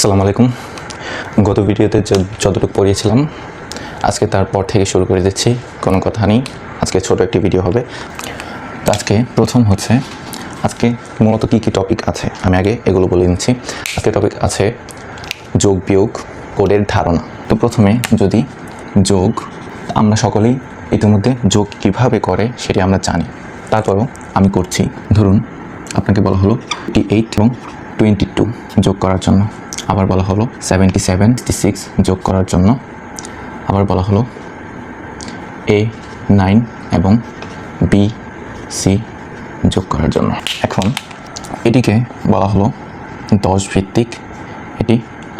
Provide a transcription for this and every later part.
আসসালামু আলাইকুম। গত ভিডিওতে যতটুকু পড়িয়েছিলাম, আজকে তারপর থেকে শুরু করে দিচ্ছি, কোনো কথা নেই। আজকে ছোট একটি ভিডিও হবে। আজকে প্রথম হচ্ছে, আজকে মূলত কী কী টপিক আছে? আমি আগে এগুলো বলে নিচ্ছি। আজকে টপিক আছে যোগ বিয়োগ কোডের ধারণা। তো প্রথমে যদি যোগ, আমরা সকলেই ইতিমধ্যে যোগ কীভাবে করে সেটি আমরা জানি। তারপরও আমি করছি। ধরুন, আপনাকে বলা হলো টি এইট এবং টোয়েন্টি টু যোগ করার জন্য। আবার বলা হলো সেভেন্টি সেভেন সিক্স যোগ করার জন্য। আবার বলা হলো এ নাইন এবং বি সি যোগ করার জন্য। এখন এটিকে বলা হলো দশ ভিত্তিক, এটি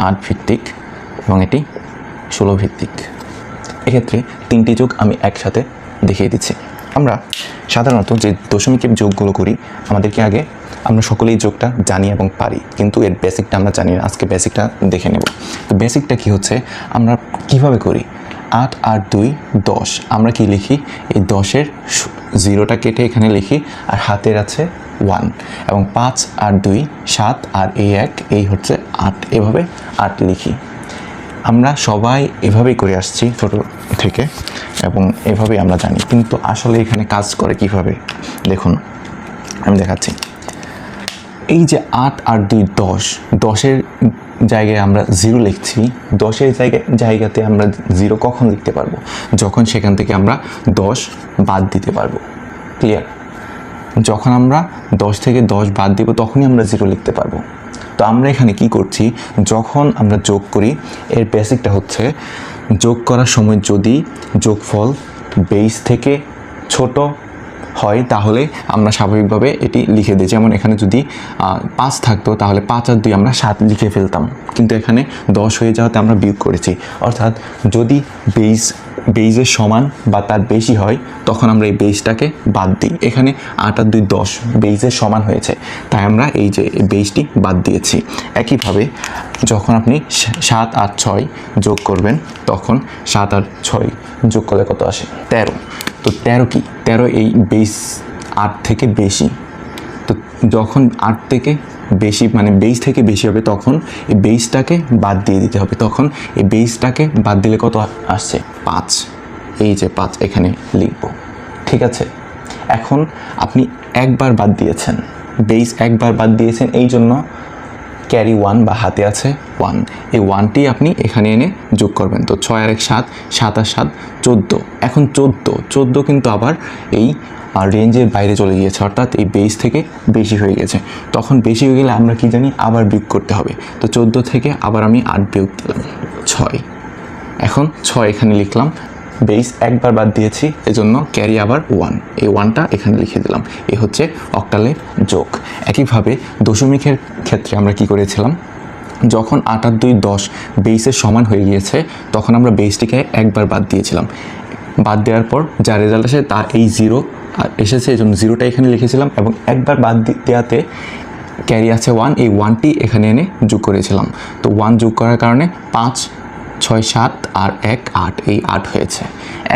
আট ভিত্তিক এবং এটি ষোলো ভিত্তিক। এক্ষেত্রে তিনটি যোগ আমি একসাথে দেখিয়ে দিচ্ছি। আমরা সাধারণত যে দশমিকের যোগগুলো করি, আমাদেরকে আগে আমরা সকলেই যোগটা জানি এবং পারি, কিন্তু এর বেসিকটা আমরা জানি না। আজকে বেসিকটা দেখে নেব। তো বেসিকটা কি হচ্ছে? আমরা কীভাবে করি? আট আট, দুই, দশ। আমরা কি লিখি? এই দশের জিরোটা কেটে এখানে লিখি, আর হাতের আছে ওয়ান এবং পাঁচ আর দুই, সাত, আর এই এক, এই হচ্ছে আট। এভাবে আট লিখি। আমরা সবাই এভাবেই করে আসছি ছোট থেকে, এবং এভাবেই আমরা জানি। কিন্তু আসলে এখানে কাজ করে কীভাবে? দেখুন, আমি দেখাচ্ছি। এই যে আট আর দুই দশ, দশের জায়গায় আমরা জিরো লিখছি, দশের জায়গায় জায়গাতে আমরা জিরো কখন লিখতে পারব? যখন সেখান থেকে আমরা দশ বাদ দিতে পারব। ক্লিয়ার যখন আমরা দশ থেকে দশ বাদ দিব, তখনই আমরা জিরো লিখতে পারব। তো আমরা এখানে কি করছি? যখন আমরা যোগ করি, এর বেসিকটা হচ্ছে যোগ করার সময় যদি যোগফল বেস থেকে ছোট হয়, তাহলে আমরা স্বাভাবিকভাবে এটি লিখে দিই। যেমন এখানে যদি পাঁচ থাকতো, তাহলে পাঁচ আর দুই আমরা সাত লিখে ফেলতাম। কিন্তু এখানে দশ হয়ে যাওয়াতে আমরা বিয়োগ করেছি। অর্থাৎ যদি বেস বেইজের সমান বা তার বেশি হয়, তখন আমরা এই বেইজটাকে বাদ দিই। এখানে আট আর দুই দশ বেইজের সমান হয়েছে। তাই আমরা এই যে বেইজটি বাদ দিয়েছি। একইভাবে যখন আপনি সাত আট ছয় যোগ করবেন, তখন সাত আর ছয় যোগ করলে কত আসে? তেরো। তো তেরো কি? তেরো এই বেস আট থেকে বেশি। তো যখন আট থেকে বেশি মানে বেস থেকে বেশি হবে, তখন এই বেসটাকে বাদ দিয়ে দিতে হবে। তখন এই বেসটাকে বাদ দিলে কত আসছে? পাঁচ। এই যে পাঁচ এখানে লিখব। ঠিক আছে? এখন আপনি একবার বাদ দিয়েছেন। বেস একবার বাদ দিয়েছেন, এই জন্য ক্যারি ওয়ান বা হাতে আছে ওয়ান এই ওয়ানটি আপনি এখানে এনে যোগ করবেন। তো ছয় আর এক সাত সাত আর সাত, চোদ্দ। এখন চোদ্দ। চোদ্দ কিন্তু আবার এই রেঞ্জের বাইরে চলে গিয়েছে, অর্থাৎ এই বেস থেকে বেশি হয়ে গেছে। তখন বেশি হয়ে গেলে আমরা কি জানি, আবার বিয়োগ করতে হবে। তো চোদ্দ থেকে আবার আমি আট বিয়োগ দিলাম, ছয়। এখন ছয় এখানে লিখলাম বেস একবার বাদ দিয়েছি, এজন্য ক্যারি আবার ওয়ান এই ওয়ানটা এখানে লিখে দিলাম। এ হচ্ছে অক্টালের যোগ। একইভাবে দশমিকের ক্ষেত্রে আমরা কি করেছিলাম, যখন আট আর দুই দশ বেসের সমান হয়ে গিয়েছে, তখন আমরা বেসটিকে একবার বাদ দিয়েছিলাম। বাদ দেওয়ার পর যা রেজাল্ট আসে তা এই জিরো এসেছে, এই জন্য জিরোটা এখানে লিখেছিলাম এবং একবার বাদ দেওয়াতে ক্যারি আছে ওয়ান এই ওয়ানটি এখানে এনে যোগ করেছিলাম। তো ওয়ান যোগ করার কারণে পাঁচ, ছয়, সাত আর এক, আট, এই আট হয়েছে।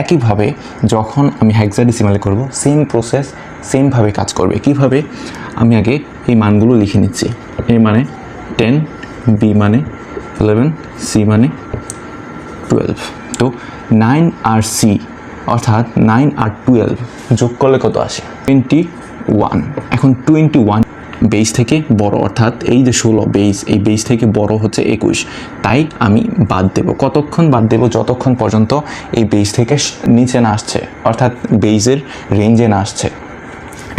একইভাবে যখন আমি হেক্সাডেসিমালে করব সেম প্রসেস সেমভাবে কাজ করবে। কীভাবে? আমি আগে এই মানগুলো লিখে নিচ্ছি। এ মানে টেন বি মানে ইলেভেন সি মানে টুয়েলভ তো নাইন আর সি অর্থাৎ নাইন আর টুয়েলভ যোগ করলে কত আসে? টোয়েন্টি ওয়ান এখন টোয়েন্টি ওয়ান বেস থেকে বড়, অর্থাৎ এই যে ষোলো বেস এই বেস থেকে বড় হচ্ছে একুশ। তাই আমি বাদ দেব। কতক্ষণ বাদ দেব? যতক্ষণ পর্যন্ত এই বেস থেকে নিচে না আসছে, অর্থাৎ বেইজের রেঞ্জে না আসছে।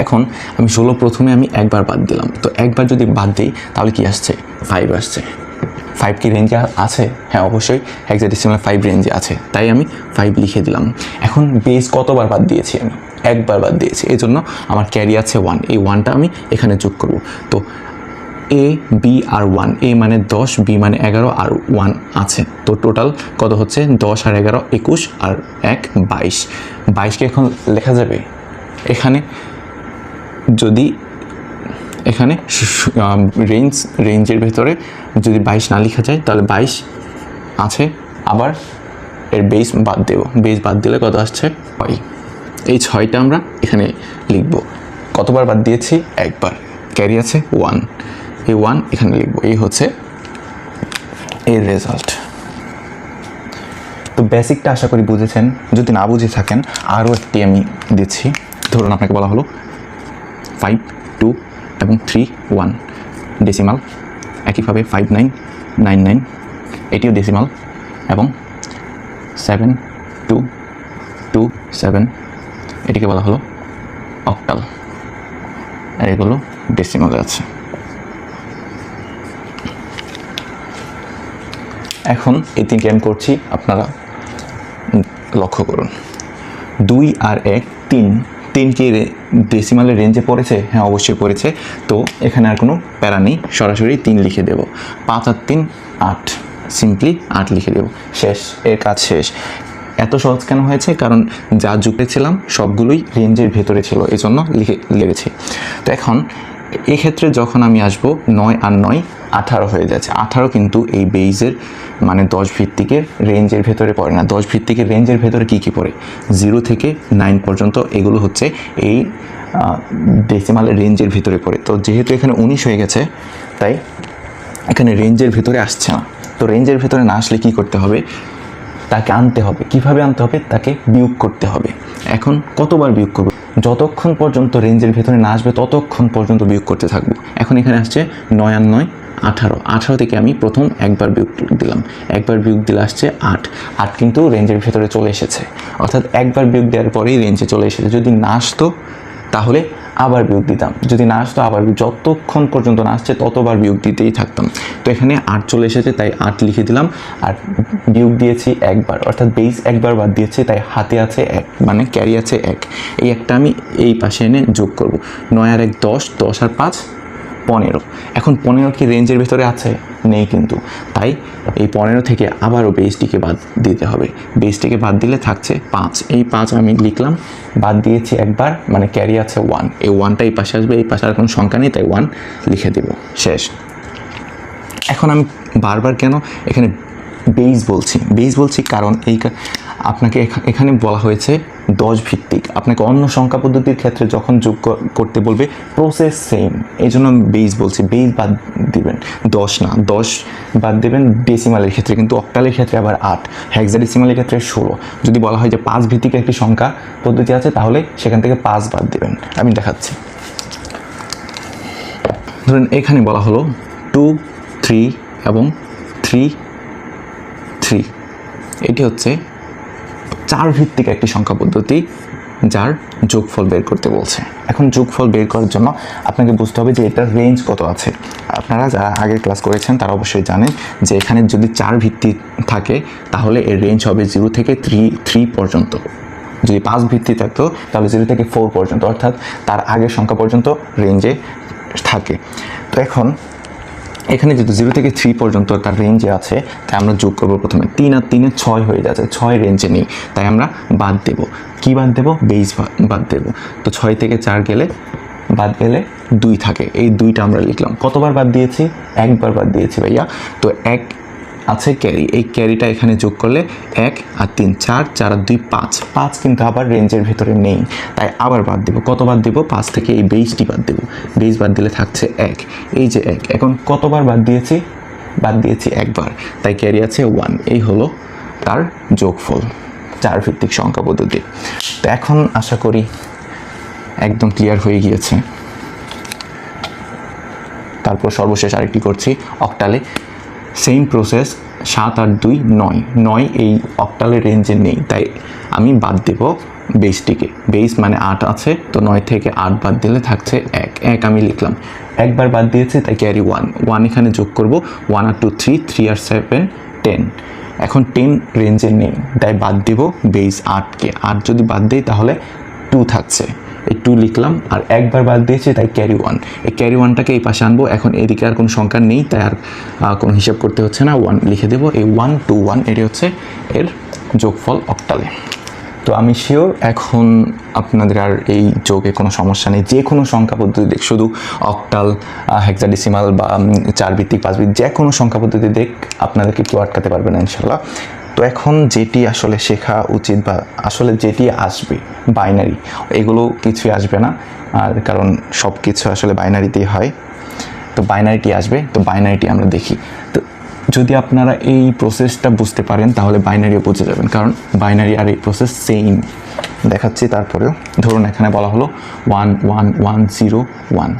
এখন আমি ষোলো প্রথমে আমি একবার বাদ দিলাম। তো একবার যদি বাদ দিই, তাহলে কি আসছে? ফাইভ আসছে। ফাইভ কি রেঞ্জে আছে? হ্যাঁ অবশ্যই হেক্সাডেসিমাল ফাইভ রেঞ্জে আছে। তাই আমি ফাইভ লিখে দিলাম। এখন বেস কতবার বাদ দিয়েছি আমি? একবার বাদ দিয়েছি। এই জন্য আমার ক্যারি আছে ওয়ান এই ওয়ানটা আমি এখানে যোগ করব। তো এ বি আর ওয়ান এ মানে দশ বি মানে এগারো আর ওয়ান আছে। তো টোটাল কত হচ্ছে? দশ আর এগারো, একুশ আর এক, বাইশ। বাইশকে এখন লেখা যাবে? এখানে যদি এখানে রেঞ্জ রেঞ্জের ভেতরে যদি বাইশ না লেখা যায়, তাহলে বাইশ আছে। আবার এর বেস বাদ দেব। বেস বাদ দিলে কত আসছে? ছয়। এই ছয়টা আমরা এখানে লিখব। কতবার বাদ দিয়েছি? একবার। ক্যারি আছে ওয়ান এই ওয়ান এখানে লিখব। এই হচ্ছে এর রেজাল্ট তো বেসিকটা আশা করি বুঝেছেন। যদি না বুঝে থাকেন, আরও একটি আমি দিচ্ছি। ধরুন আপনাকে বলা হলো ফাইভ টু এবং থ্রি ওয়ান ডেসিমাল একইভাবে ফাইভ নাইন নাইন নাইন এটিও ডেসিমাল এবং সেভেন টু টু সেভেন এটিকে বলা হলো অক্টাল আর এগুলো ডেসিমালে আছে। এখন এই তিনটি আমি করছি, আপনারা লক্ষ্য করুন। দুই আর এক তিন তিন কি ডেসিমালের রেঞ্জে পড়েছে? হ্যাঁ অবশ্যই পড়েছে। তো এখানে আর কোনো প্যারা নেই। সরাসরি তিন লিখে দেব। পাঁচ আর তিন, আট। সিম্পলি আট লিখে দেব। শেষ, এর কাজ শেষ। এত সহজ কেন হয়েছে? কারণ যা যুগেছিলাম সবগুলোই রেঞ্জের ভেতরে ছিল। এই জন্য লিখে লেগেছি। তো এখন এক্ষেত্রে যখন আমি আসব নয় আর নয় আঠারো হয়ে যাচ্ছে। আঠারো কিন্তু এই বেইজের মানে দশ ভিত্তিকের রেঞ্জের ভেতরে পড়ে না। দশ ভিত্তিকের রেঞ্জের ভেতরে কী কী পড়ে? জিরো থেকে নাইন পর্যন্ত এগুলো হচ্ছে এই ডেসিমালের রেঞ্জের ভিতরে পড়ে। তো যেহেতু এখানে উনিশ হয়ে গেছে, তাই এখানে রেঞ্জের ভিতরে আসছে না। তো রেঞ্জের ভিতরে না আসলে কী করতে হবে? তাকে আনতে হবে। কীভাবে আনতে হবে? তাকে বিয়োগ করতে হবে। এখন কতবার বিয়োগ করব? যতক্ষণ পর্যন্ত রেঞ্জের ভেতরে না আসবে, ততক্ষণ পর্যন্ত বিয়োগ করতে থাকব। এখন এখানে আসছে নয় নয় আঠারো। আঠারো থেকে আমি প্রথম একবার বিয়োগ দিলাম। একবার বিয়োগ দিলে আসছে আট। আট কিন্তু রেঞ্জের ভেতরে চলে এসেছে। অর্থাৎ একবার বিয়োগ দেওয়ার পরেই রেঞ্জে চলে এসেছে। যদি না আসতো, তাহলে আবার বিয়োগ দিতাম। যদি না আসতো আবার যতক্ষণ পর্যন্ত না আসছে, ততবার বিয়োগ দিতেই থাকতাম। তো এখানে আট চলে এসেছে, তাই আট লিখে দিলাম। আর বিয়োগ দিয়েছি একবার, অর্থাৎ বেস একবার বাদ দিয়েছি, তাই হাতে আছে এক মানে ক্যারি আছে এক। এই একটা আমি এই পাশে এনে যোগ করব। নয় আর এক দশ দশ আর পাঁচ পনেরো। এখন পনেরো কি রেঞ্জের ভেতরে আছে? নেই কিন্তু। তাই এই পনেরো থেকে আবারও বেসটিকে বাদ দিতে হবে। বেসটিকে বাদ দিলে থাকছে পাঁচ। এই পাঁচ আমি লিখলাম, বাদ দিয়েছি একবার মানে ক্যারি আছে ওয়ান এই ওয়ানটা এই পাশে আসবে, এই পাশে আর কোনো সংখ্যা নেই, তাই ওয়ান লিখে দেব। শেষ। এখন আমি বারবার কেন এখানে বেস বলছি? বেস বলছি কারণ এই আপনাকে এখা- এখানে বলা হয়েছে দশ ভিত্তিক। আপনাকে অন্য সংখ্যা পদ্ধতির ক্ষেত্রে যখন যোগ করতে বলবে প্রসেস সেম এই জন্য বেস বলছি। বেস বাদ দিবেন। দশ না, দশ বাদ দেবেন ডেসিমালের ক্ষেত্রে, কিন্তু অক্টালের ক্ষেত্রে আবার আট। হেক্সাডেসিমালের ক্ষেত্রে ষোলো। যদি বলা হয় যে পাঁচ ভিত্তিক একটি সংখ্যা পদ্ধতি আছে, তাহলে সেখান থেকে পাঁচ বাদ দেবেন। আমি দেখাচ্ছি। ধরুন এখানে বলা হলো টু থ্রি এবং থ্রি থ্রি এটি হচ্ছে চার ভিত্তিক একটি সংখ্যা পদ্ধতি যার যোগফল বের করতে বলছে। এখন যোগফল বের করার জন্য আপনাকে বুঝতে হবে যে এটার রেঞ্জ কত আছে। আপনারা যারা আগের ক্লাস করেছেন তারা অবশ্যই জানেন যে এখানে যদি চার ভিত্তি থাকে, তাহলে এর রেঞ্জ হবে জিরো থেকে থ্রি থ্রি পর্যন্ত। যদি পাঁচ ভিত্তি থাকতো, তাহলে জিরো থেকে ফোর পর্যন্ত। অর্থাৎ তার আগের সংখ্যা পর্যন্ত রেঞ্জে থাকে। তো এখন এখানে যেহেতু জিরো থেকে থ্রি পর্যন্ত একটা রেঞ্জে আছে, তাই আমরা যোগ করব প্রথমে তিন আর তিনে ছয় হয়ে যাচ্ছে, ছয় রেঞ্জে নেই, তাই আমরা বাদ দেব। কি বাদ দেব? বেইশ বাদ দেব। তো ছয় থেকে চার গেলে, বাদ গেলে দুই থাকে। এই দুইটা আমরা লিখলাম। কতবার বাদ দিয়েছি? একবার বাদ দিয়েছি ভাইয়া। তো এক আছে ক্যারি এই ক্যারিটা এখানে যোগ করলে এক আর তিন, চার চার আর দুই, পাঁচ। পাঁচ কিন্তু আবার রেঞ্জের ভেতরে নেই। তাই আবার বাদ দেবো। কত বাদ দেবো? পাঁচ থেকে এই বেসটি বাদ দেবো। বেস বাদ দিলে থাকছে এক। এই যে এক। এখন কতবার বাদ দিয়েছি? বাদ দিয়েছি একবার। তাই ক্যারি আছে ওয়ান এই হলো তার যোগফল চার ভিত্তিক সংখ্যা পদ্ধতি। তো এখন আশা করি একদম ক্লিয়ার হয়ে গিয়েছে। তারপর সর্বশেষ আরেকটি করছি অক্টালে সেম প্রসেস সাত আট দুই নয়। নয় এই অক্টালের রেঞ্জে নেই। তাই আমি বাদ দেব বেসটিকে বেস মানে আট আছে, তো নয় থেকে আট বাদ দিলে থাকছে এক। এক আমি লিখলাম। একবার বাদ দিয়েছি, তাই ক্যারি ওয়ান ওয়ান এখানে যোগ করব। ওয়ান আর টু থ্রি থ্রি আর সেভেন টেন এখন টেন রেঞ্জে নেই। তাই বাদ দিব বেস আটকে। আট যদি বাদ দিই, তাহলে টু থাকছে। এই টু লিখলাম আর একবার বাদ দিয়েছি, তাই ক্যারি ওয়ান এই ক্যারি ওয়ানটাকে এই পাশে আনব। এখন এদিকে আর কোনো সংখ্যা নেই, তাই আর কোনো হিসাব করতে হচ্ছে না। ওয়ান লিখে দেবো। এই ওয়ান টু ওয়ান এটি হচ্ছে এর যোগফল অক্টালে। তো আমি শিওর এখন আপনাদের আর এই যোগে কোনো সমস্যা নেই। যে কোনো সংখ্যা পদ্ধতি দেখ, শুধু অক্টাল হেক্সাডেসিমাল বা চার ভিত্তিক পাঁচ ভিত্তিক যে কোনো সংখ্যা পদ্ধতি দেখ, আপনাদেরকে কেউ আটকাতে পারবে না, ইনশাল্লাহ। তো এখন যেটি আসলে শেখা উচিত বা আসলে যেটি আসবে বাইনারি এগুলো কিছুই আসবে না। আর কারণ সব কিছু আসলে বাইনারিতেই হয়। তো বাইনারিটি আসবে, তো বাইনারিটি আমরা দেখি। তো যদি আপনারা এই প্রসেসটা বুঝতে পারেন, তাহলে বাইনারিও বুঝে যাবেন। কারণ বাইনারি আর এই প্রসেস সেম দেখাচ্ছি তারপরেও। ধরুন এখানে বলা হলো one one one zero one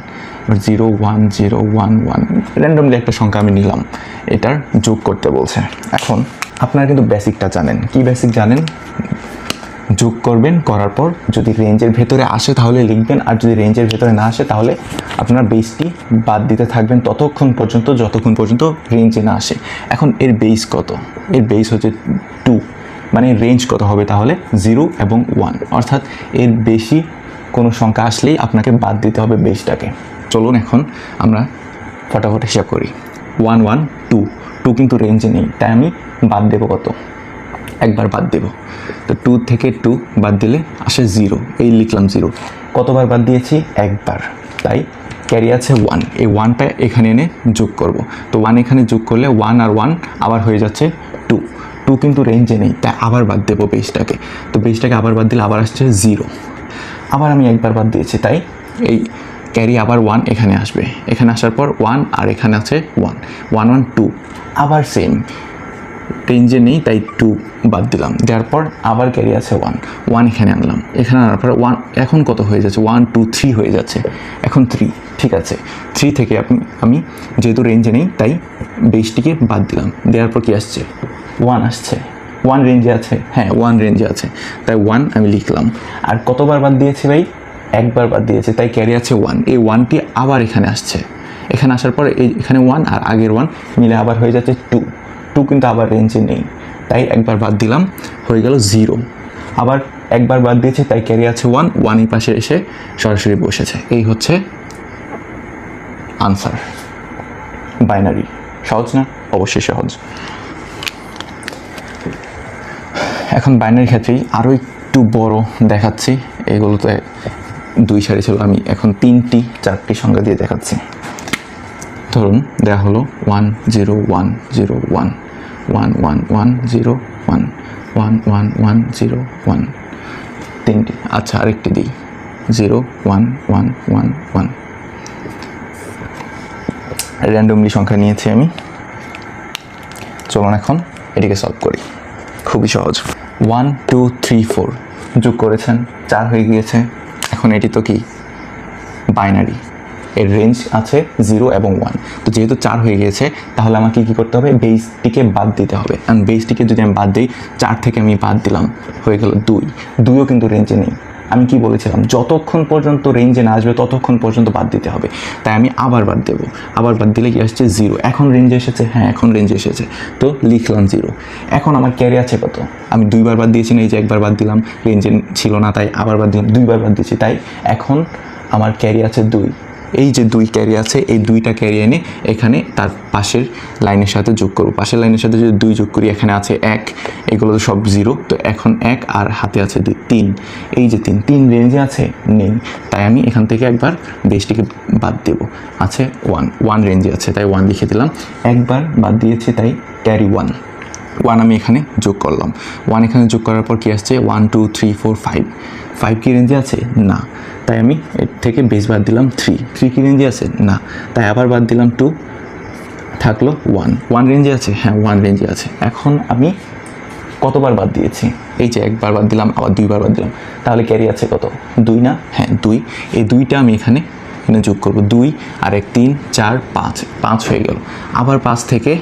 zero one zero one one randomly একটা সংখ্যা আমি নিলাম। এটার যোগ করতে বলছে। এখন আপনারা কিন্তু বেসিকটা জানেন। কি বেসিক জানেন? যোগ করবেন, করার পর যদি রেঞ্জের ভেতরে আসে তাহলে লিখবেন, আর যদি রেঞ্জের ভেতরে না আসে তাহলে আপনার বেসটি বাদ দিতে থাকবেন ততক্ষণ পর্যন্ত, যতক্ষণ পর্যন্ত রেঞ্জে না আসে। এখন এর বেস কত? এর বেস হচ্ছে টু মানে রেঞ্জ কত হবে তাহলে? জিরো এবং ওয়ান অর্থাৎ এর বেশি কোনো সংখ্যা আসলেই আপনাকে বাদ দিতে হবে বেসটাকে চলুন এখন আমরা ফটাফট হিসাব করি। ওয়ান ওয়ান টু টু কিন্তু রেঞ্জে নেই, তাই আমি বাদ দেবো কত? একবার বাদ দেব। তো টু থেকে টু বাদ দিলে আসে জিরো এই লিখলাম জিরো কতবার বাদ দিয়েছি? একবার। তাই ক্যারি আছে ওয়ান এই ওয়ানটা এখানে এনে যোগ করব। তো ওয়ান এখানে যোগ করলে ওয়ান আর ওয়ান আবার হয়ে যাচ্ছে টু টু কিন্তু রেঞ্জে নেই, তাই আবার বাদ দেবো বেসটাকে তো বেসটাকে আবার বাদ দিলে আবার আসছে জিরো আবার আমি একবার বাদ দিয়েছি, তাই এই ক্যারি আবার ওয়ান এখানে আসবে। এখানে আসার পর ওয়ান আর এখানে আছে ওয়ান ওয়ান ওয়ান টু আবার সেম রেঞ্জে নেই, তাই টু বাদ দিলাম। দেওয়ার পর আবার ক্যারি আছে ওয়ান ওয়ান এখানে আনলাম। এখানে আনার পর ওয়ান এখন কত হয়ে যাচ্ছে? ওয়ান টু থ্রি হয়ে যাচ্ছে। এখন থ্রি ঠিক আছে। থ্রি থেকে আপনি, আমি যেহেতু রেঞ্জে নেই, তাই বেসটিকে বাদ দিলাম। দেওয়ার পর কি আসছে? ওয়ান আসছে। ওয়ান রেঞ্জে আছে। হ্যাঁ ওয়ান রেঞ্জে আছে। তাই ওয়ান আমি লিখলাম। আর কতবার বাদ দিয়েছি ভাই? একবার বাদ দিয়েছে, তাই ক্যারি আছে ওয়ান এই ওয়ানটি আবার এখানে আসছে। এখানে আসার পর এই এখানে ওয়ান আর আগের ওয়ান মিলে আবার হয়ে যাচ্ছে টু টু কিন্তু আবার রেঞ্জে নেই। তাই একবার বাদ দিলাম, হয়ে গেল জিরো আবার একবার বাদ দিয়েছে, তাই ক্যারি আছে ওয়ান ওয়ান এই পাশে এসে সরাসরি বসেছে। এই হচ্ছে আনসার বাইনারি সহজ না? অবশ্যই সহজ। এখন বাইনারি ক্ষেত্রেই আরও একটু বড় দেখাচ্ছি। এগুলোতে দুই সারি ছিল। আমি এখন তিনটি, চারটি সংখ্যা দিয়ে দেখাচ্ছি। ধরুন দেওয়া হলো one zero one zero one one one one zero one one one one zero one তিনটি আচ্ছা আরেকটি দিই। Zero one one one one randomly সংখ্যা নিয়েছি আমি। চলুন এখন এটিকে সলভ করি। খুবই সহজ। ওয়ান টু থ্রি ফোর যোগ করেছেন, চার হয়ে গিয়েছে। এখন এটি তো কি? বাইনারি এর রেঞ্জ আছে জিরো এবং ওয়ান তো যেহেতু চার হয়ে গিয়েছে, তাহলে আমাকে কী করতে হবে? বেসটিকে বাদ দিতে হবে। কারণ বেসটিকে যদি আমি বাদ দিই, চার থেকে আমি বাদ দিলাম, হয়ে গেল দুই। দুইও কিন্তু রেঞ্জে নেই। আমি কি বলেছিলাম? যতক্ষণ পর্যন্ত রেঞ্জে না আসবে, ততক্ষণ পর্যন্ত বাদ দিতে হবে। তাই আমি আবার বাদ দেবো। আবার বাদ দিলে কি আসছে? জিরো এখন রেঞ্জে এসেছে? হ্যাঁ এখন রেঞ্জে এসেছে। তো লিখলাম জিরো এখন আমার ক্যারি আছে কত? আমি দুইবার বাদ দিয়েছি না, এই যে একবার বাদ দিলাম রেঞ্জে ছিল না, তাই আবার বাদ দিলাম, দুইবার বাদ দিয়েছি। তাই এখন আমার ক্যারি আছে দুই। এই যে দুই ক্যারি আছে, এই দুইটা ক্যারি এনে এখানে তার পাশের লাইনের সাথে যোগ করব। পাশের লাইনের সাথে যদি দুই যোগ করি, এখানে আছে এক, এগুলো তো সব জিরো তো এখন এক আর হাতে আছে দুই, তিন। এই যে তিন তিন রেঞ্জে আছে, নেই। তাই আমি এখান থেকে একবার বেসটিকে বাদ দেবো। আছে ওয়ান ওয়ান রেঞ্জে আছে, তাই ওয়ান লিখে দিলাম। একবার বাদ দিয়েছি, তাই ক্যারি ওয়ান ওয়ান আমি এখানে যোগ করলাম। ওয়ান এখানে যোগ করার পর কী আসছে? One two three four five five কি রেঞ্জে আছে? না। তাই আমি এর থেকে বেস বাদ দিলাম থ্রি থ্রি কি রেঞ্জে আছে? না। তাই আবার বাদ দিলাম টু থাকল ওয়ান ওয়ান রেঞ্জে আছে? হ্যাঁ ওয়ান রেঞ্জে আছে। এখন আমি কতবার বাদ দিয়েছি? এই যে একবার বাদ দিলাম, আবার দুইবার বাদ দিলাম। তাহলে ক্যারি আছে কত? দুই না? হ্যাঁ দুই। এই দুইটা আমি এখানে এখানে যোগ করব। দুই আর এক তিন, চার, পাঁচ। পাঁচ হয়ে গেল। আবার পাঁচ থেকে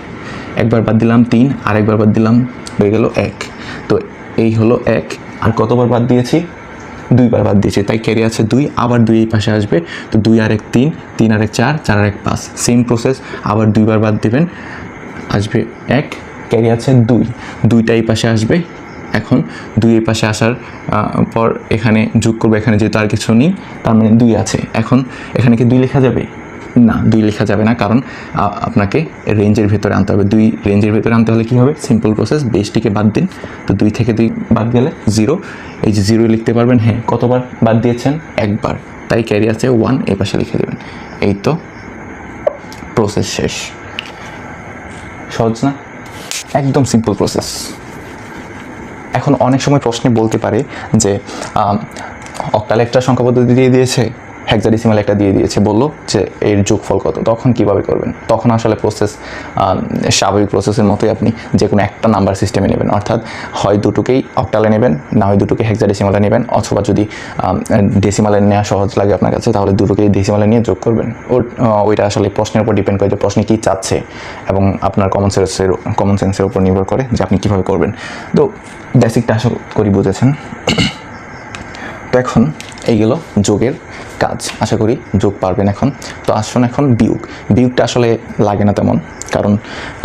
একবার বাদ দিলাম তিন আর একবার বাদ দিলাম, হয়ে গেল এক। তো এই হলো এক। আর কতবার বাদ দিয়েছি? দুইবার বাদ দিয়েছে। তাই ক্যারি আছে দুই, আবার দুই এই পাশে আসবে। তো দুই আর এক তিন তিন আর এক চার চার আর এক পাঁচ। সেম প্রসেস আবার দুইবার বাদ দেবেন। আসবে এক ক্যারি আছে দুই। দুইটা এই পাশে আসবে। এখন দুই এই পাশে আসার পর এখানে যোগ করবে, এখানে যেহেতু আর কিছু নেই, তার মানে দুই আছে। এখন এখানে কি দুই লেখা যাবে? না, দুই লেখা যাবে না, কারণ আপনাকে রেঞ্জের ভেতরে আনতে হবে। দুই রেঞ্জের ভেতরে আনতে হলে কী হবে? সিম্পল প্রসেস বেসটিকে বাদ দিন। তো দুই থেকে দুই বাদ গেলে জিরো এই যে জিরো লিখতে পারবেন হ্যাঁ কতবার বাদ দিয়েছেন? একবার। তাই ক্যারি আছে ওয়ান এই পাশে লিখে দেবেন। এই তো প্রসেস শেষ। সহজ না? একদম সিম্পল প্রসেস এখন অনেক সময় প্রশ্নে বলতে পারে যে অক্টাল একটা সংখ্যা পদ্ধতি দিয়ে দিয়েছে। হেক্সাডেসিমাল একটা দিয়ে দিয়েছে, বলল যে এর যোগফল কত, তখন কীভাবে করবেন? তখন আসলে প্রসেস স্বাভাবিক প্রসেসের মতোই আপনি যে কোনো একটা নাম্বার সিস্টেমে নেবেন। অর্থাৎ হয় দুটোকেই অক্টালে নেবেন, না হয় দুটোকে হেক্সাডেসিমালে নেবেন, অথবা যদি ডেসিমালে নেওয়া সহজ লাগে আপনার কাছে, তাহলে দুটোকেই ডেসিমালে নিয়ে যোগ করবেন। ওইটা আসলে প্রশ্নের উপর ডিপেন্ড করে যে প্রশ্নে কী চাচ্ছে, এবং আপনার কমন সেন্সের কমন সেন্সের উপর নির্ভর করে যে আপনি কীভাবে করবেন। তো বেসিকটা আশা করি বুঝেছেন। তো এখন এইগুলো যোগের কাজ, আশা করি যোগ পারবেন এখন। তো আসুন এখন বিয়োগ। বিয়োগটা আসলে লাগে না তেমন, কারণ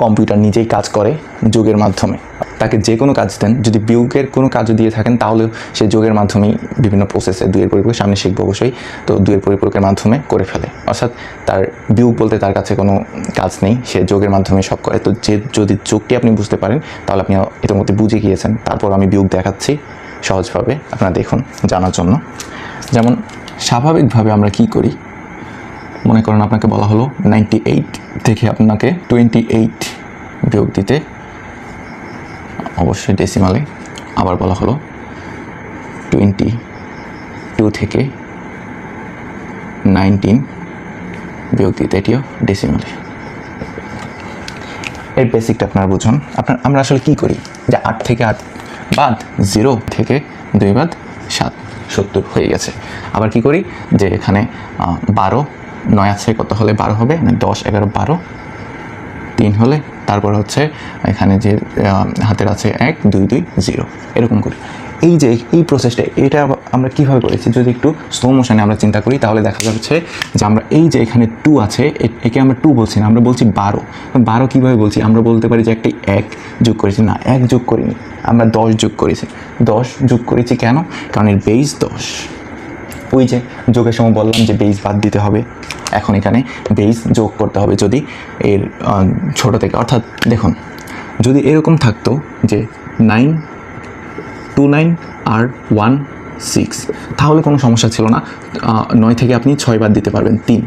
কম্পিউটার নিজেই কাজ করে যোগের মাধ্যমে। তাকে যে কোনো কাজ দেন, যদি বিয়োগের কোনো কাজও দিয়ে থাকেন তাহলে সে যোগের মাধ্যমেই বিভিন্ন প্রসেসে দুইয়ের পরিপূরক, সামনে শিখব অবশ্যই, তো দুইয়ের পরিপূরকের মাধ্যমে করে ফেলে। অর্থাৎ তার বিয়োগ বলতে তার কাছে কোনো কাজ নেই, সে যোগের মাধ্যমে সব করে। তো যে যদি যোগটি আপনি বুঝতে পারেন, তাহলে আপনি ইতিমধ্যে বুঝে গিয়েছেন। তারপর আমি বিয়োগ দেখাচ্ছি সহজভাবে। আপনারা দেখুন জানার জন্য। যেমন স্বাভাবিকভাবে আমরা কি করি? মনে করেন আপনাকে বলা হলো নাইনটি এইট থেকে আপনাকে টোয়েন্টি এইট বিয়োগ দিতে। অবশ্যই ডেসিমালে আবার বলা হলো টোয়েন্টি টু থেকে নাইনটিন বিয়োগ দিতে, এটিও ডেসিমালে এর বেসিকটা আপনারা বুঝুন। আপনার, আমরা আসলে কি করি? যে আট থেকে আট বাদ জিরো থেকে দুই বাদ, সাত। সত্তর হয়ে গেছে। আবার কি করি? যে এখানে বারো, নয় আছে, কত হলে বারো হবে? না দশ, এগারো, বারো। তিন হলে, তারপর হচ্ছে এখানে যে হাতের আছে এক, দুই দুই, জিরো। এরকম করি। এই যে, এই প্রসেসটা এটা আমরা কীভাবে করেছি? যদি একটু স্লো মোশনে আমরা চিন্তা করি, তাহলে দেখা যাচ্ছে যে আমরা এই যে এখানে টু আছে একে আমরা টু বলছি না, আমরা বলছি বারো। বারো কীভাবে বলছি? আমরা বলতে পারি যে একটি এক যোগ করেছি। না, এক যোগ করিনি, আমরা দশ যোগ করেছি। দশ যোগ করেছি কেন? কারণ এর বেস দশ। ওই যে, যোগের সময় বললাম যে বেস বাদ দিতে হবে। এখন এখানে বেস যোগ করতে হবে যদি এর ছোট থেকে। অর্থাৎ দেখুন, যদি এরকম থাকতো যে নাইন টু নাইন আর ওয়ান সিক্স তাহলে কোনো সমস্যা ছিল না। নয় থেকে আপনি ছয় বাদ দিতে পারবেন, তিন।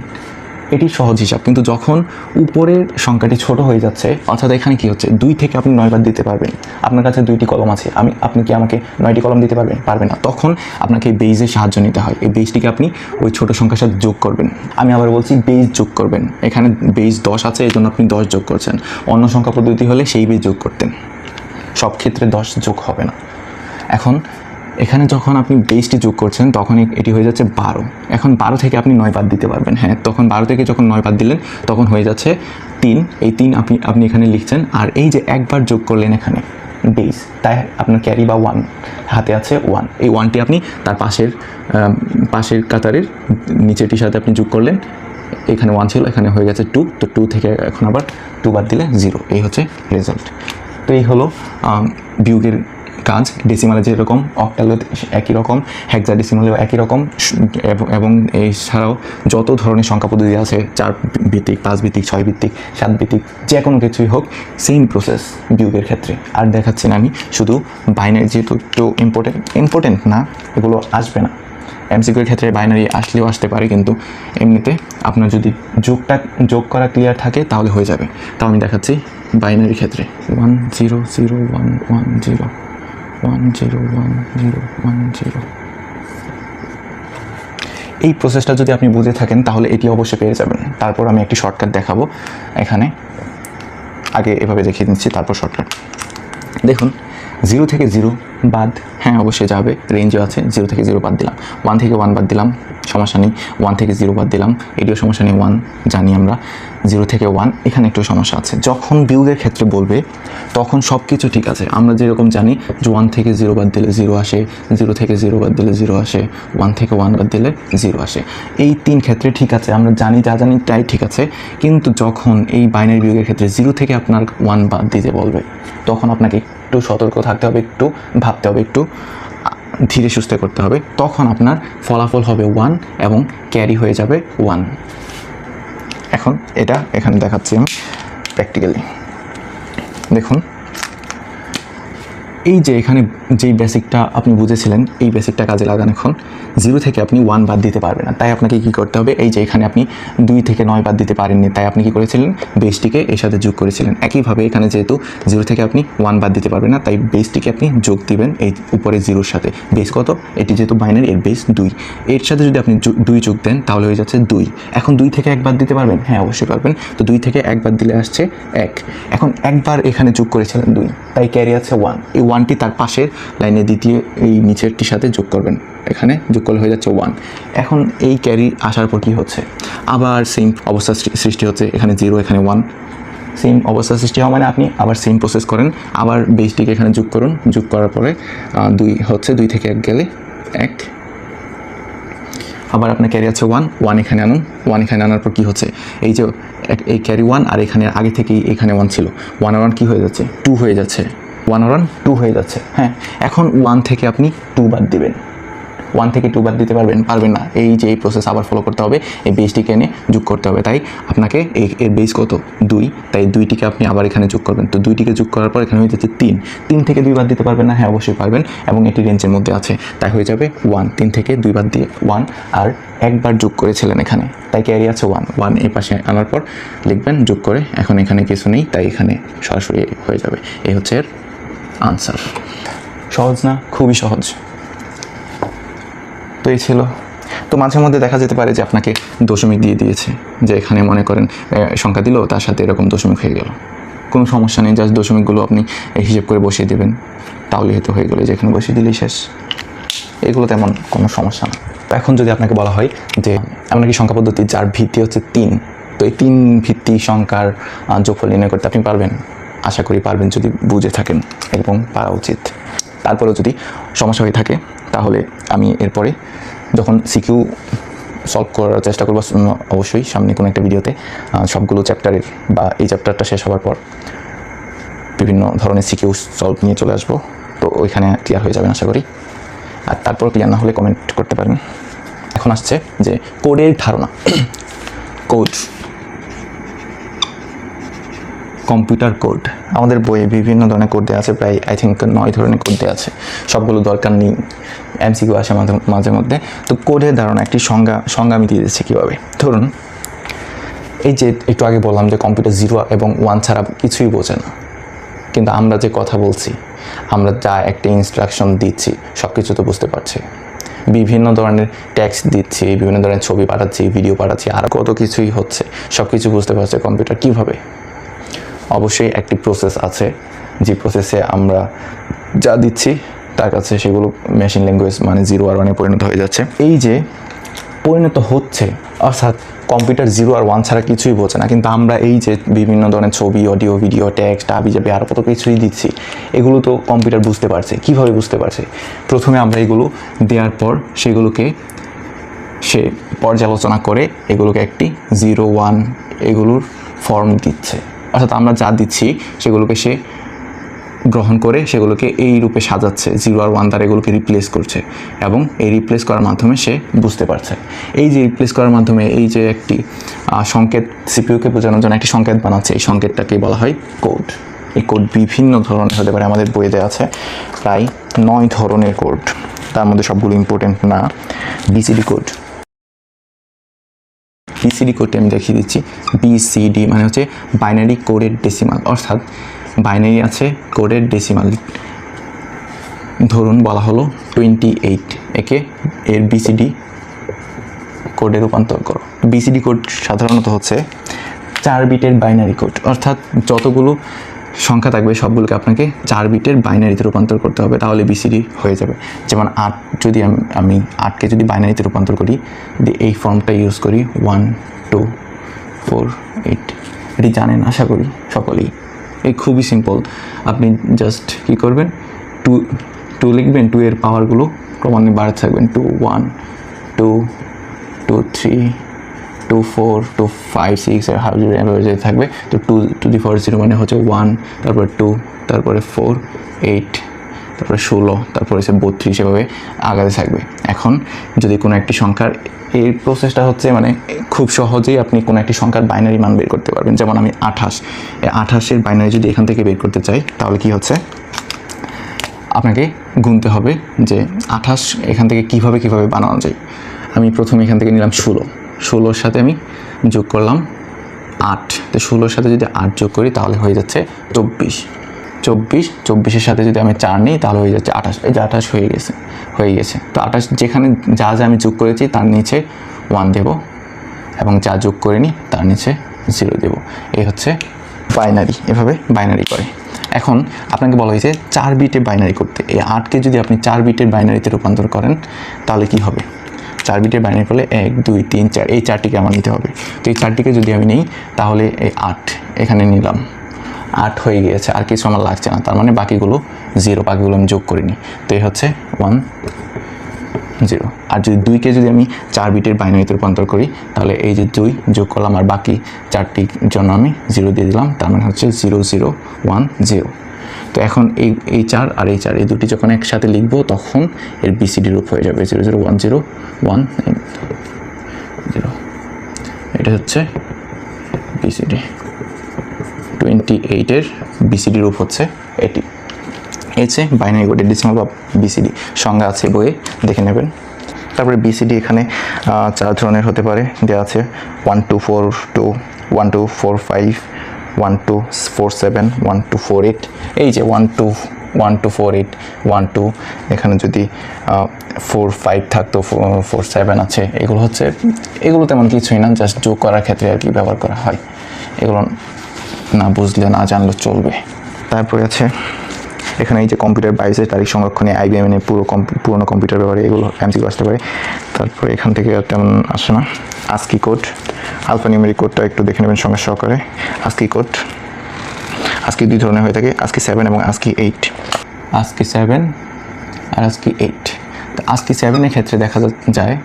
এটি সহজ হিসাব, কিন্তু যখন উপরের সংখ্যাটি ছোট হয়ে যাচ্ছে, অর্থাৎ এখানে কি হচ্ছে, দুই থেকে আপনি নয় বাদ দিতে পারবেন। আপনার কাছে দুইটি কলম আছে, আমি, আপনি কি আমাকে নয়টি কলম দিতে পারবেন? পারবেন না। তখন আপনাকে বেইজের সাহায্য নিতে হয়। এই বেইজটিকে আপনি ওই ছোট সংখ্যার সাথে যোগ করবেন। আমি আবার বলছি বেইজ যোগ করবেন। এখানে বেইজ দশ আছে, এই জন্য আপনি দশ যোগ করছেন। অন্য সংখ্যা পদ্ধতি হলে সেই বেইজ যোগ করতেন। সব ক্ষেত্রে দশ যোগ হবে না। এখন এখানে যখন আপনি বেসটি যোগ করছেন তখন এটি হয়ে যাচ্ছে বারো। এখন বারো থেকে আপনি নয় বাদ দিতে পারবেন। হ্যাঁ তখন বারো থেকে যখন নয় বাদ দিলেন, তখন হয়ে যাচ্ছে তিন। এই তিন আপনি আপনি এখানে লিখছেন। আর এই যে একবার যোগ করলেন এখানে বেস তাই আপনার ক্যারি বা ওয়ান হাতে আছে ওয়ান এই ওয়ানটি আপনি তার পাশের পাশের কাতারের নিচেটির সাথে আপনি যোগ করলেন। এখানে ওয়ান ছিল, এখানে হয়ে গেছে টু তো টু থেকে এখন আবার টু বাদ দিলে জিরো এই হচ্ছে রেজাল্ট তো এই হলো বিয়োগের কাজ ডেসিমালে যেরকম অক্টালে একই রকম হেক্সা ডেসিমালেও একই রকম এবং এছাড়াও যত ধরনের সংখ্যা পদ্ধতি আছে, চার ভিত্তিক, পাঁচ ভিত্তিক, ছয় ভিত্তিক, সাত ভিত্তিক, যে কোনো কিছুই হোক সেম প্রসেস বিয়োগের ক্ষেত্রে। আর দেখাচ্ছি না আমি, শুধু বাইনারি যেহেতু একটু ইম্পর্টেন্ট ইম্পর্টেন্ট না, এগুলো আসবে না। এমসিকিউর ক্ষেত্রে বাইনারি আসলেও আসতে পারে, কিন্তু এমনিতে আপনার যদি যোগটা, যোগ করা ক্লিয়ার থাকে, তাহলে হয়ে যাবে। তাও আমি দেখাচ্ছি বাইনারি ক্ষেত্রে। One zero zero one one zero one zero one zero one zero এই প্রসেসটা যদি আপনি বুঝে থাকেন, তাহলে এটি অবশ্যই পেয়ে যাবেন। তারপর আমি একটি শর্টকাট দেখাবো। এখানে আগে এভাবে দেখিয়ে দিচ্ছি, তারপর শর্টকাট দেখুন জিরো থেকে জিরো বাদ। হ্যাঁ অবশ্যই যাবে। রেঞ্জও আছে, জিরো থেকে জিরো বাদ দিলাম। ওয়ান থেকে ওয়ান বাদ দিলাম, সমস্যা নেই। ওয়ান থেকে জিরো বাদ দিলাম, এটিও সমস্যা নেই ওয়ান জানি আমরা। জিরো থেকে ওয়ান এখানে একটু সমস্যা আছে। যখন বিয়োগের ক্ষেত্রে বলবে, তখন সব কিছু ঠিক আছে। আমরা যেরকম জানি যে ওয়ান থেকে জিরো বাদ দিলে জিরো আসে, জিরো থেকে জিরো বাদ দিলে জিরো আসে ওয়ান থেকে ওয়ান বাদ দিলে জিরো আসে। এই তিন ক্ষেত্রে ঠিক আছে। আমরা জানি, যা জানি, তাই ঠিক আছে। কিন্তু যখন এই বাইনারি বিয়োগের ক্ষেত্রে জিরো থেকে আপনার ওয়ান বাদ দিতে বলবে, তখন আপনাকে একটু সতর্ক থাকতে হবে, একটু ভাবতে হবে, একটু ধীরে সুস্থে করতে হবে। তখন আপনার ফলাফল হবে ওয়ান এবং ক্যারি হয়ে যাবে ওয়ান এখন এটা এখানে দেখাচ্ছি আমি প্র্যাকটিক্যালি দেখুন এই যে এখানে যেই বেসিকটা আপনি বুঝেছিলেন, এই বেসিকটা কাজে লাগান এখন জিরো থেকে আপনি ওয়ান বাদ দিতে পারবেন না। তাই আপনাকে কি করতে হবে? এই যে এখানে আপনি দুই থেকে নয় বাদ দিতে পারেননি, তাই আপনি কি করেছিলেন? বেসটিকে এর সাথে যোগ করেছিলেন। একইভাবে এখানে যেহেতু জিরো থেকে আপনি ওয়ান বাদ দিতে পারবেন না, তাই বেসটিকে আপনি যোগ দিবেন এই উপরে জিরোর সাথে। বেস কত? এটি যেহেতু বাইনারি এর বেস দুই। এর সাথে যদি আপনি দুই যোগ দেন, তাহলে হয়ে যাচ্ছে দুই। এখন দুই থেকে এক বাদ দিতে পারবেন? হ্যাঁ অবশ্যই পারবেন। তো দুই থেকে এক বাদ দিলে আসছে এক। এখন একবার এখানে যোগ করেছিলেন দুই, তাই ক্যারি আছে ওয়ান এই ওয়ানটি তার পাশের লাইনে দ্বিতীয় এই নিচেরটির সাথে যোগ করবেন। এখানে যোগ করলে হয়ে যাচ্ছে ওয়ান। এখন এই ক্যারি আসার পর কী হচ্ছে? আবার সেম অবস্থা সৃষ্টি হচ্ছে। এখানে জিরো এখানে ওয়ান সেম অবস্থা সৃষ্টি হওয়া মানে আপনি আবার সেম প্রসেস করেন। আবার বেসটিকে এখানে যোগ করুন। যোগ করার পরে দুই হচ্ছে দুই থেকে এক গেলে এক। আবার আপনার ক্যারি আছে ওয়ান ওয়ান এখানে আনুন। ওয়ান এখানে আনার পর কী হচ্ছে? এই যে এই ক্যারি ওয়ান আর এখানে আগে থেকেই এখানে ওয়ান ছিল। ওয়ান আর ওয়ান কী হয়ে যাচ্ছে? টু হয়ে যাচ্ছে। ওয়ান ওয়ান টু হয়ে যাচ্ছে। হ্যাঁ এখন ওয়ান থেকে আপনি টু বাদ দিবেন। ওয়ান থেকে টু বাদ দিতে পারবেন পারবেন না। এই যে এই প্রসেস আবার ফলো করতে হবে, এই বেসটিকে এনে যোগ করতে হবে। তাই আপনাকে এই, এর বেস কত? দুই। তাই দুইটিকে আপনি আবার এখানে যোগ করবেন। তো দুইটিকে যোগ করার পর এখানে হয়ে যাচ্ছে তিন। তিন থেকে দুই বাদ দিতে পারবেন না? হ্যাঁ অবশ্যই পারবেন এবং এটি রেঞ্জের মধ্যে আছে। তাই হয়ে যাবে ওয়ান তিন থেকে দুই বাদ দিয়ে ওয়ান আর একবার যোগ করেছিলেন এখানে। তাই ক্যারি আছে ওয়ান ওয়ান এই পাশে আনার পর লিখবেন, যোগ করে। এখন এখানে কিছু নেই, তাই এখানে সরাসরি হয়ে যাবে। এই হচ্ছে এর আনসার সহজ না? খুবই সহজ। তো এই ছিল। তো মাঝে মধ্যে দেখা যেতে পারে যে আপনাকে দশমিক দিয়ে দিয়েছে, যে এখানে মনে করেন সংখ্যা দিল, তার সাথে এরকম দশমিক হয়ে গেল। কোনো সমস্যা নেই জাস্ট দশমিকগুলো আপনি হিসেব করে বসিয়ে দেবেন। তাহলে হয়তো হয়ে গেলো, যে এখানে বসিয়ে দিলেই শেষ। এগুলো তেমন কোনো সমস্যা না। তো এখন যদি আপনাকে বলা হয় যে এমন কি সংখ্যা পদ্ধতি, যার ভিত্তি হচ্ছে তিন, তো এই তিন ভিত্তি সংখ্যার যোগফল নির্ণয় করতে আপনি পারবেন? আশা করি পারবেন যদি বুঝে থাকেন এবং পারা উচিত। তারপরেও যদি সমস্যা হয়ে থাকে, তাহলে আমি এরপরে যখন সিকিউ সলভ করার চেষ্টা করব অবশ্যই সামনে কোনো একটা ভিডিওতে সবগুলো চ্যাপ্টারের বা এই চ্যাপ্টারটা শেষ হওয়ার পর বিভিন্ন ধরনের সিকিউ সলভ নিয়ে চলে আসব। তো ওইখানে ক্লিয়ার হয়ে যাবেন আশা করি। আর তারপর ক্লিয়ার না হলে কমেন্ট করতে পারেন। এখন আসছে যে কোডের ধারণা। Code computer code. আমাদের বইয়ে বিভিন্ন ধরনের কোড দেওয়া আছে, প্রায় আই থিঙ্ক নয় ধরনের কোড দেওয়া আছে। সবগুলো দরকার নেই এমসিকিউ আসে মাঝে মাঝে মধ্যে। তো কোডের ধারণা, একটি সংজ্ঞা সংজ্ঞা দিয়ে দিচ্ছি কীভাবে? ধরুন, এই যে একটু আগে বললাম যে কম্পিউটার জিরো এবং ওয়ান ছাড়া কিছুই বোঝে না। কিন্তু আমরা যে কথা বলছি, আমরা যা একটা ইনস্ট্রাকশন দিচ্ছি সব কিছু তো বুঝতে পারছি। বিভিন্ন ধরনের ট্যাক্স দিচ্ছি, বিভিন্ন ধরনের ছবি পাঠাচ্ছি ভিডিও পাঠাচ্ছি, আর কত কিছুই হচ্ছে সব কিছু বুঝতে পারছে কম্পিউটার কীভাবে? অবশ্যই একটি প্রসেস আছে। যে প্রসেসে আমরা যা দিচ্ছি, তার কাছে সেগুলো মেশিন ল্যাঙ্গুয়েজ মানে জিরো আর ওয়ানে পরিণত হয়ে যাচ্ছে। এই যে পরিণত হচ্ছে, অর্থাৎ কম্পিউটার জিরো আর ওয়ান ছাড়া কিছুই বোঝে না, কিন্তু আমরা এই যে বিভিন্ন ধরনের ছবি অডিও ভিডিও টেক্সট আবি যাবি আরও কত কিছুই দিচ্ছি, এগুলো তো কম্পিউটার বুঝতে পারছে। কীভাবে বুঝতে পারছে? প্রথমে আমরা এগুলো দেওয়ার পর সেগুলোকে সে পর্যালোচনা করে এগুলোকে একটি জিরো ওয়ান এগুলোর ফর্ম দিচ্ছে। অর্থাৎ আমরা যা দিচ্ছি, সেগুলোকে সে গ্রহণ করে সেগুলোকে এই রূপে সাজাচ্ছে জিরো আর ওয়ান দ্বারা এগুলোকে রিপ্লেস করছে এবং এই রিপ্লেস করার মাধ্যমে সে বুঝতে পারছে। এই যে রিপ্লেস করার মাধ্যমে এই যে একটি সংকেত সিপিউকে বোঝানোর জন্য একটি সংকেত বানাচ্ছে, এই সংকেতটাকে বলা হয় কোড এই কোড বিভিন্ন ধরনের হতে পারে, আমাদের বইতে আছে, প্রায় নয় ধরনের কোড তার মধ্যে সবগুলো ইম্পর্টেন্ট না। বিসিডি কোড বিসিডি কোডটি আমি দেখিয়ে দিচ্ছি। বিসিডি মানে হচ্ছে বাইনারি কোডের ডেসিমাল অর্থাৎ বাইনারি আছে কোডের ডেসিমাল ধরুন বলা হলো টোয়েন্টি এইট একে এর বিসিডি কোডে রূপান্তর করো। বিসিডি কোড সাধারণত হচ্ছে চার বিটের বাইনারি কোড অর্থাৎ যতগুলো সংখ্যা থাকবে সবগুলোকে আপনাকে চার বিটের বাইনারিতে রূপান্তর করতে হবে, তাহলে বিসিডি হয়ে যাবে। যেমন আট, যদি আম- আটকে যদি বাইনারিতে রূপান্তর করি, যদি এই ফর্মটা ইউজ করি ওয়ান টু ফোর এইট এটি জানেন আশা করি সকলেই। এই খুবই সিম্পল আপনি জাস্ট কী করবেন টু টু লিখবেন টু এর পাওয়ারগুলো ক্রমান্বয়ে বাড়াতে থাকবেন two one two two three two four, two five, six, আর হাফ জিরো যেতে থাকবে তো two two the four zero মানে হচ্ছে ওয়ান তারপরে টু তারপরে ফোর এইট তারপরে ষোলো, তারপরে হচ্ছে বত্রিশ এভাবে আগাতে থাকবে। এখন যদি কোনো একটি সংখ্যার এই প্রসেসটা হচ্ছে মানে খুব সহজেই আপনি কোনো একটি সংখ্যার বাইনারি মান বের করতে পারবেন। যেমন আমি আঠাশ আঠাশের বাইনারি যদি এখান থেকে বের করতে চাই, তাহলে কি হচ্ছে? আপনাকে গুনতে হবে যে আঠাশ এখান থেকে কীভাবে কীভাবে বানানো যায়। আমি প্রথমে এখান থেকে নিলাম ষোলো। ষোলোর সাথে আমি যোগ করলাম আট। তো ষোলোর সাথে যদি আট যোগ করি, তাহলে হয়ে যাচ্ছে চব্বিশ। চব্বিশ, চব্বিশের সাথে যদি আমি চার নিই, তাহলে হয়ে যাচ্ছে আঠাশ। এই যে আঠাশ হয়ে গেছে হয়ে গেছে। তো আঠাশ যেখানে, যা যা আমি যোগ করেছি, তার নিচে ওয়ান দেব এবং যা যোগ করিনি, তার নিচে জিরো দেব। এই হচ্ছে বাইনারি এভাবে বাইনারি করে। এখন আপনাকে বলা হয়েছে চার বিটে বাইনারি করতে। এই আটকে যদি আপনি চার বিটের বাইনারিতে রূপান্তর করেন, তাহলে কি হবে? চার বিটের বাইনারি করলে এক, দুই, তিন, চার, এই চারটিকে আমার নিতে হবে। তো এই চারটিকে যদি আমি নিই, তাহলে এই আট এখানে নিলাম। আট হয়ে গিয়েছে, আর কিছু আমার লাগছে না। তার মানে বাকিগুলো জিরো বাকিগুলো আমি যোগ করিনি। তো এই হচ্ছে ওয়ান জিরো আর যদি দুইকে যদি আমি চার বিটের বাইনারিতে রূপান্তর করি, তাহলে এই যে দুই যোগ করলাম, আর বাকি চারটির জন্য আমি জিরো দিয়ে দিলাম, তার মানে হচ্ছে জিরো জিরো ওয়ান জিরো তো এখন এই এই চার আর এই চার, এই দুটি যখন একসাথে লিখব, তখন এর বিসিডি রূপ হয়ে যাবে zero zero one zero one zero এটা হচ্ছে বিসিডি টোয়েন্টি এইটের বিসিডি রূপ হচ্ছে এটি। এছে বাইনারি কোডের ডিসিমাল বা বিসিডি সংজ্ঞা আছে বইয়ে, দেখে নেবেন। তারপরে বিসিডি এখানে চার ধরনের হতে পারে দেওয়া আছে। One two four two one two four five one two four seven one two four eight এই যে one two one two four eight one two এখানে যদি ফোর ফাইভ থাকতো ফোর সেভেন আছে, এগুলো হচ্ছে, এগুলো তেমন কিছুই না জাস্ট যোগ করার ক্ষেত্রে আর কি ব্যবহার করা হয়। এগুলো না বুঝলে, না জানলে চলবে। তারপরে আছে এখানে এই যে কম্পিউটার বাইশের তারিখ সংরক্ষণে আইবিএম এর পুরো পুরোনো কম্পিউটার ব্যবহারে এগুলো এমসিকিউ আসতে পারে। তারপরে এখান থেকে তেমন আসে না। আস্কি কোড আলফা নিউমেরিক কোডটা একটু দেখে নেবেন সঙ্গে সহকারে। আস্কি কোড আজকি দুই ধরনের হয়ে থাকে আজকি সেভেন এবং আজকি এইট আজকি সেভেন আর আজকি এইট তো আজকি সেভেনের ক্ষেত্রে দেখা যায়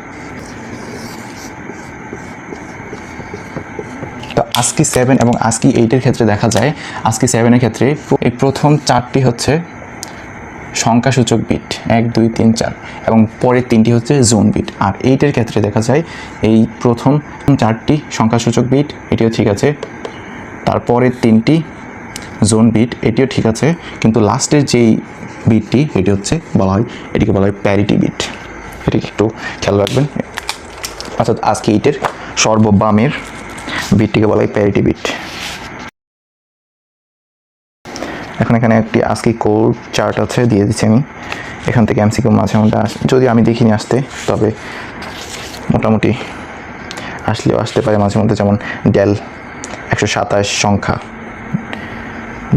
তো আজকি সেভেন এবং আজকি এইটের ক্ষেত্রে দেখা যায় আজকি সেভেনের ক্ষেত্রে এই প্রথম চারটি হচ্ছে সংখ্যাসূচক বিট এক, দুই, তিন, চার এবং পরের তিনটি হচ্ছে জোন বিট আর এইটের ক্ষেত্রে দেখা যায় এই প্রথম চারটি সংখ্যাসূচক বিট এটিও ঠিক আছে। তারপরের তিনটি জোন বিট এটিও ঠিক আছে। কিন্তু লাস্টের যেই বিটটি এটি হচ্ছে বলা হয়, এটিকে বলা হয় প্যারিটি বিট এটিকে একটু খেয়াল রাখবেন। অর্থাৎ আজকে এইটের সর্ববামের বিটটিকে বলা হয় প্যারিটি বিট। এখন এখানে একটি আজকি কোড চার্ট আছে, দিয়ে দিচ্ছি আমি। এখান থেকে এমসিকিউ মাঝে মধ্যে আস যদি আমি দেখিনি আসতে, তবে মোটামুটি আসলেও আসতে পারে মাঝে মধ্যে, যেমন ডেল একশো সাতাশ সংখ্যা।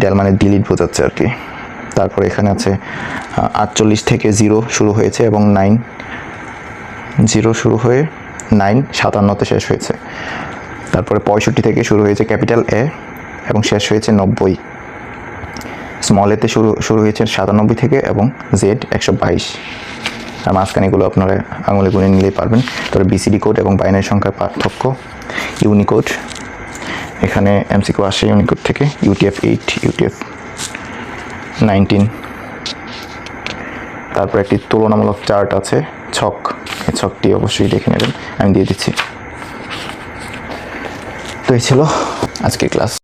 ডেল মানে ডিলিট বোঝাচ্ছে আর কি। তারপরে এখানে আছে আটচল্লিশ থেকে জিরো শুরু হয়েছে এবং নাইন জিরো শুরু হয়ে নাইন সাতান্নতে শেষ হয়েছে। তারপরে পঁয়ষট্টি থেকে শুরু হয়েছে ক্যাপিটাল এ এবং শেষ হয়েছে নব্বই। স্মল এতে শুরু শুরু হয়েছে সাতানব্বই থেকে এবং জেড একশো বাইশ। আর মাঝখানেগুলো আপনারা আঙুলে গুনে নিলেই পারবেন। তবে বিসিডি কোড এবং বাইনারি সংখ্যার পার্থক্য। ইউনিকোড। এখানে এমসিকিউ আসে ইউনিকোড থেকে। UTF eight, UTF nineteen. তারপর একটি তুলনামূলক চার্ট আছে, ছক। এই ছকটি অবশ্যই দেখে নেবেন। আমি দিয়ে দিচ্ছি। তো এই ছিল আজকে ক্লাস।